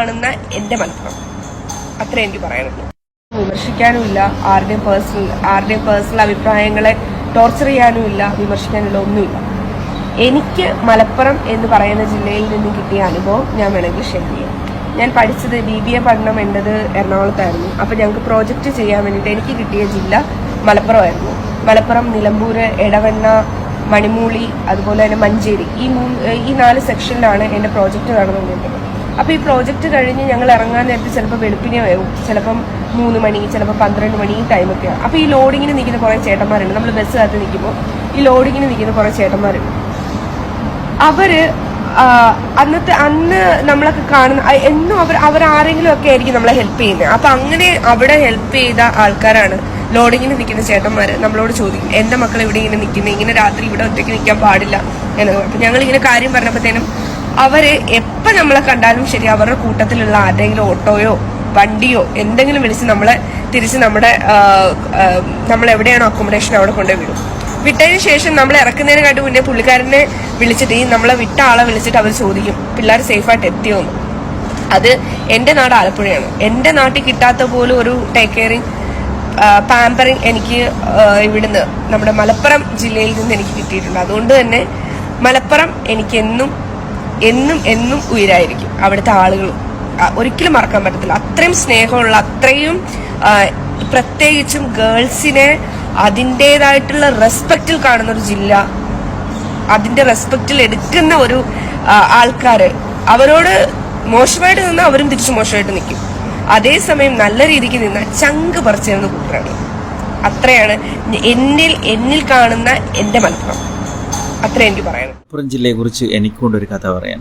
കാണുന്ന എന്റെ മലപ്പുറം. അത്ര എനിക്ക് പറയാനുള്ളൂ. വിമർശിക്കാനുമില്ല ആരുടെയും പേഴ്സണൽ ആരുടെയും പേഴ്സണൽ അഭിപ്രായങ്ങളെ ടോർച്ചർ ചെയ്യാനുമില്ല വിമർശിക്കാനുള്ള ഒന്നുമില്ല. എനിക്ക് മലപ്പുറം എന്ന് പറയുന്ന ജില്ലയിൽ നിന്ന് കിട്ടിയ അനുഭവം ഞാൻ വേണമെങ്കിൽ ഷെയർ ചെയ്യാം. ഞാൻ പഠിച്ചത് ബി ബി എ പഠനം എന്റെത് എറണാകുളത്തായിരുന്നു. അപ്പോൾ ഞങ്ങൾക്ക് പ്രോജക്റ്റ് ചെയ്യാൻ വേണ്ടിയിട്ട് എനിക്ക് കിട്ടിയ ജില്ല മലപ്പുറമായിരുന്നു. മലപ്പുറം നിലമ്പൂർ എടവണ്ണ മണിമൂളി അതുപോലെ തന്നെ മഞ്ചേരി. ഈ മൂന്ന് ഈ നാല് സെക്ഷനിലാണ് എന്റെ പ്രോജക്റ്റ് നടന്നുകൊണ്ടിരുന്നത് അപ്പോൾ ഈ പ്രോജക്റ്റ് കഴിഞ്ഞ് ഞങ്ങൾ ഇറങ്ങാൻ നേരത്ത് ചിലപ്പോൾ വെളുപ്പിനെ വരും. ചിലപ്പം മൂന്ന് മണി ചിലപ്പോൾ പന്ത്രണ്ട് മണി ഈ ടൈമൊക്കെയാണ് അപ്പോൾ ഈ ലോഡിങ്ങിന് നിൽക്കുന്ന കുറേ ചേട്ടന്മാരുണ്ട്. നമ്മൾ ബസ് കാത്ത് നിൽക്കുമ്പോൾ ഈ ലോഡിങ്ങിന് നിൽക്കുന്ന കുറേ ചേട്ടന്മാരുണ്ട്. അവർ ആ, അന്നത്തെ അന്ന് നമ്മളൊക്കെ കാണുന്ന എന്നും അവർ അവർ ആരെങ്കിലും ഒക്കെ ആയിരിക്കും നമ്മളെ ഹെൽപ്പ് ചെയ്യുന്നത് അപ്പൊ അങ്ങനെ അവിടെ ഹെൽപ്പ് ചെയ്ത ആൾക്കാരാണ് ലോഡിങ്ങിന് നിൽക്കുന്ന ചേട്ടന്മാര് നമ്മളോട് ചോദിക്കും എന്റെ മക്കൾ ഇവിടെ ഇങ്ങനെ നിൽക്കുന്നത് ഇങ്ങനെ രാത്രി ഇവിടെ ഒറ്റയ്ക്ക് നിൽക്കാൻ പാടില്ല എന്ന്. അപ്പൊ ഞങ്ങൾ ഇങ്ങനെ കാര്യം പറഞ്ഞപ്പോഴത്തേനും അവർ എപ്പോ നമ്മളെ കണ്ടാലും ശരി അവരുടെ കൂട്ടത്തിലുള്ള ആരെങ്കിലും ഓട്ടോയോ വണ്ടിയോ എന്തെങ്കിലും വിളിച്ച് നമ്മളെ തിരിച്ച് നമ്മുടെ നമ്മൾ എവിടെയാണോ അക്കോമഡേഷൻ അവിടെ കൊണ്ടുപോയി വിടും. വിട്ടതിന് ശേഷം നമ്മൾ ഇറക്കുന്നതിനെക്കാട്ടും മുന്നേ പുള്ളിക്കാരനെ വിളിച്ചിട്ട് ഈ നമ്മളെ വിട്ട ആളെ വിളിച്ചിട്ട് അവർ ചോദിക്കും പിള്ളേർ സേഫായിട്ട് എത്തിയോന്ന് അത് എന്റെ നാട് ആലപ്പുഴയാണ്. എന്റെ നാട്ടിൽ കിട്ടാത്ത പോലും ഒരു ടേക്ക് കെയറിങ് പാമ്പറിങ് എനിക്ക് ഇവിടുന്ന് നമ്മുടെ മലപ്പുറം ജില്ലയിൽ നിന്ന് എനിക്ക് കിട്ടിയിട്ടുണ്ട്. അതുകൊണ്ട് തന്നെ മലപ്പുറം എനിക്ക് എന്നും എന്നും എന്നും ഉയരായിരിക്കും അവിടുത്തെ ആളുകളും. ഒരിക്കലും മറക്കാൻ പറ്റത്തില്ല. അത്രയും സ്നേഹമുള്ള അത്രയും പ്രത്യേകിച്ചും ഗേൾസിനെ അതിന്റെതായിട്ടുള്ള റെസ്പെക്റ്റിൽ കാണുന്ന ഒരു ജില്ല. അതിന്റെ റെസ്പെക്റ്റിൽ എടുക്കുന്ന ഒരു ആൾക്കാർ അവരോട് മോശമായിട്ട് നിന്ന് അവരും തിരിച്ചു മോശമായിട്ട് നിൽക്കും അതേസമയം നല്ല രീതിക്ക് നിന്ന് ചങ്ക് പറിച്ചിരുന്ന കൂട്ടരാണ്. അത്രയാണ്. എന്നിൽ എന്നിൽ കാണുന്ന എന്റെ മലപ്പുറം. അത്ര എനിക്ക് പറയാം മലപ്പുറം ജില്ലയെക്കുറിച്ച് എനിക്കൊണ്ടൊരു കഥ പറയാൻ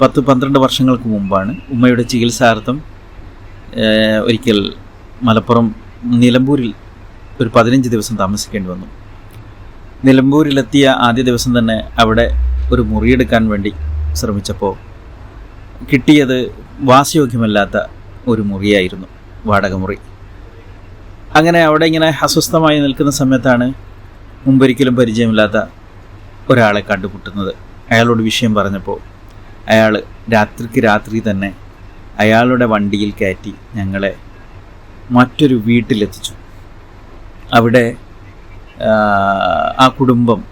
പത്ത് പന്ത്രണ്ട് വർഷങ്ങൾക്ക് മുമ്പാണ് ഉമ്മയുടെ ചികിത്സാർത്ഥം ഒരിക്കൽ മലപ്പുറം നിലമ്പൂരിൽ ഒരു പതിനഞ്ച് ദിവസം താമസിക്കേണ്ടി വന്നു. നിലമ്പൂരിലെത്തിയ ആദ്യ ദിവസം തന്നെ അവിടെ ഒരു മുറിയെടുക്കാൻ വേണ്ടി ശ്രമിച്ചപ്പോൾ കിട്ടിയത് വാസയോഗ്യമല്ലാത്ത ഒരു മുറിയായിരുന്നു വാടക മുറി. അങ്ങനെ അവിടെ ഇങ്ങനെ അസ്വസ്ഥമായി നിൽക്കുന്ന സമയത്താണ് മുമ്പൊരിക്കലും പരിചയമില്ലാത്ത ഒരാളെ കണ്ടുമുട്ടുന്നത്. അയാളോട് വിഷയം പറഞ്ഞപ്പോൾ അയാൾ രാത്രിക്ക് രാത്രി തന്നെ അയാളുടെ വണ്ടിയിൽ കയറ്റി ഞങ്ങളെ മറ്റൊരു വീട്ടിലെത്തിച്ചു. അവിടെ ആ, കുടുംബം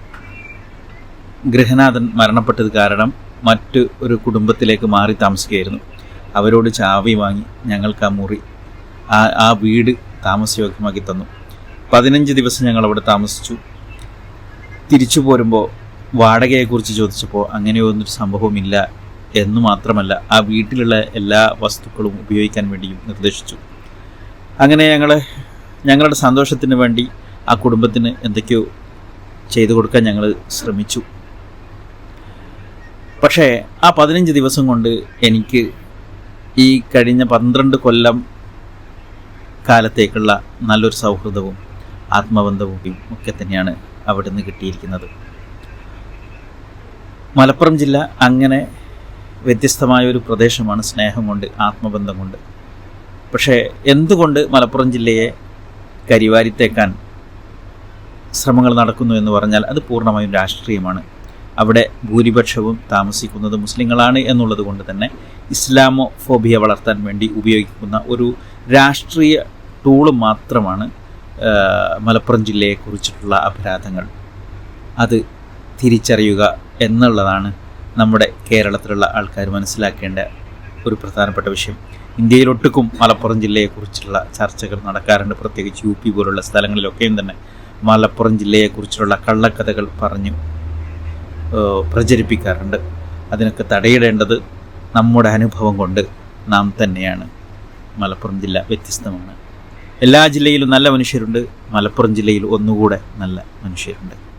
ഗൃഹനാഥൻ മരണപ്പെട്ടത് കാരണം മറ്റ് ഒരു കുടുംബത്തിലേക്ക് മാറി താമസിക്കുകയായിരുന്നു. അവരോട് ചാവി വാങ്ങി ഞങ്ങൾക്ക് ആ മുറി ആ ആ വീട് താമസയോഗ്യമാക്കി തന്നു. പതിനഞ്ച് ദിവസം ഞങ്ങൾ അവിടെ താമസിച്ചു. തിരിച്ചു പോരുമ്പോൾ വാടകയെക്കുറിച്ച് ചോദിച്ചപ്പോൾ അങ്ങനെ അങ്ങനെയൊന്നൊരു സംഭവമില്ല എന്ന് മാത്രമല്ല ആ വീട്ടിലുള്ള എല്ലാ വസ്തുക്കളും ഉപയോഗിക്കാൻ വേണ്ടിയും നിർദ്ദേശിച്ചു. അങ്ങനെ ഞങ്ങൾ ഞങ്ങളുടെ സന്തോഷത്തിന് വേണ്ടി ആ കുടുംബത്തിന് എന്തൊക്കെയോ ചെയ്തു കൊടുക്കാൻ ഞങ്ങൾ ശ്രമിച്ചു. പക്ഷേ ആ പതിനഞ്ച് ദിവസം കൊണ്ട് എനിക്ക് ഈ കഴിഞ്ഞ പന്ത്രണ്ട് കൊല്ലം കാലത്തേക്കുള്ള നല്ലൊരു സൗഹൃദവും ആത്മബന്ധവും ഒക്കെ തന്നെയാണ് അവിടെ നിന്ന് കിട്ടിയിരിക്കുന്നത്. മലപ്പുറം ജില്ല അങ്ങനെ വ്യത്യസ്തമായ ഒരു പ്രദേശമാണ് സ്നേഹം കൊണ്ട് ആത്മബന്ധം കൊണ്ട് പക്ഷേ എന്തുകൊണ്ട് മലപ്പുറം ജില്ലയെ കരിവാരിത്തേക്കാൻ ശ്രമങ്ങൾ നടക്കുന്നു എന്ന് പറഞ്ഞാൽ അത് പൂർണമായും രാഷ്ട്രീയമാണ്. അവിടെ ഭൂരിപക്ഷവും താമസിക്കുന്നത് മുസ്ലിങ്ങളാണ് എന്നുള്ളത് കൊണ്ട് തന്നെ ഇസ്ലാമോ ഫോബിയ വളർത്താൻ വേണ്ടി ഉപയോഗിക്കുന്ന ഒരു രാഷ്ട്രീയ ടൂൾ മാത്രമാണ് മലപ്പുറം ജില്ലയെക്കുറിച്ചിട്ടുള്ള അപരാധങ്ങൾ. അത് തിരിച്ചറിയുക എന്നുള്ളതാണ് നമ്മുടെ കേരളത്തിലുള്ള ആൾക്കാർ മനസ്സിലാക്കേണ്ട ഒരു പ്രധാനപ്പെട്ട വിഷയം. ഇന്ത്യയിലൊട്ടുക്കും മലപ്പുറം ജില്ലയെക്കുറിച്ചുള്ള ചർച്ചകൾ നടക്കാറുണ്ട്. പ്രത്യേകിച്ച് യു പി പോലുള്ള സ്ഥലങ്ങളിലൊക്കെയും തന്നെ മലപ്പുറം ജില്ലയെക്കുറിച്ചുള്ള കള്ളക്കഥകൾ പറഞ്ഞു പ്രചരിപ്പിക്കാറുണ്ട്. അതിനൊക്കെ തടയിടേണ്ടത് നമ്മുടെ അനുഭവം കൊണ്ട് നാം തന്നെയാണ്. മലപ്പുറം ജില്ല വ്യത്യസ്തമാണ്. എല്ലാ ജില്ലയിലും നല്ല മനുഷ്യരുണ്ട്. മലപ്പുറം ജില്ലയിൽ ഒന്നുകൂടെ നല്ല മനുഷ്യരുണ്ട്.